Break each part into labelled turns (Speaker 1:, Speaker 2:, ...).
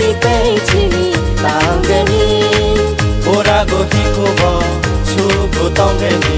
Speaker 1: বিকাইছিনি তাঙ্গেনি
Speaker 2: ওরা গহি কোব শুভ তঙ্গেনি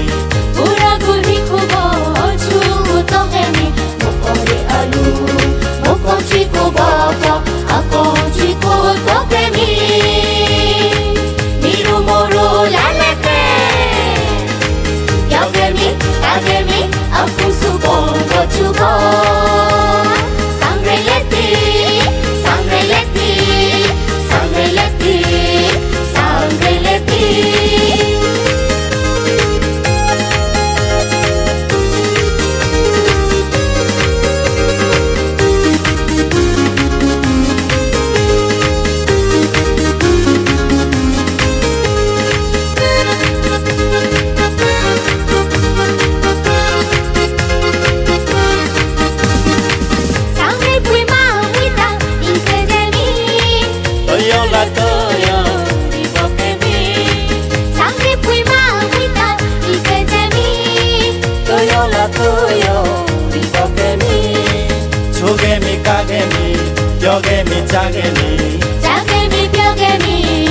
Speaker 2: 짜개미.
Speaker 1: 짜개미 뼈개미.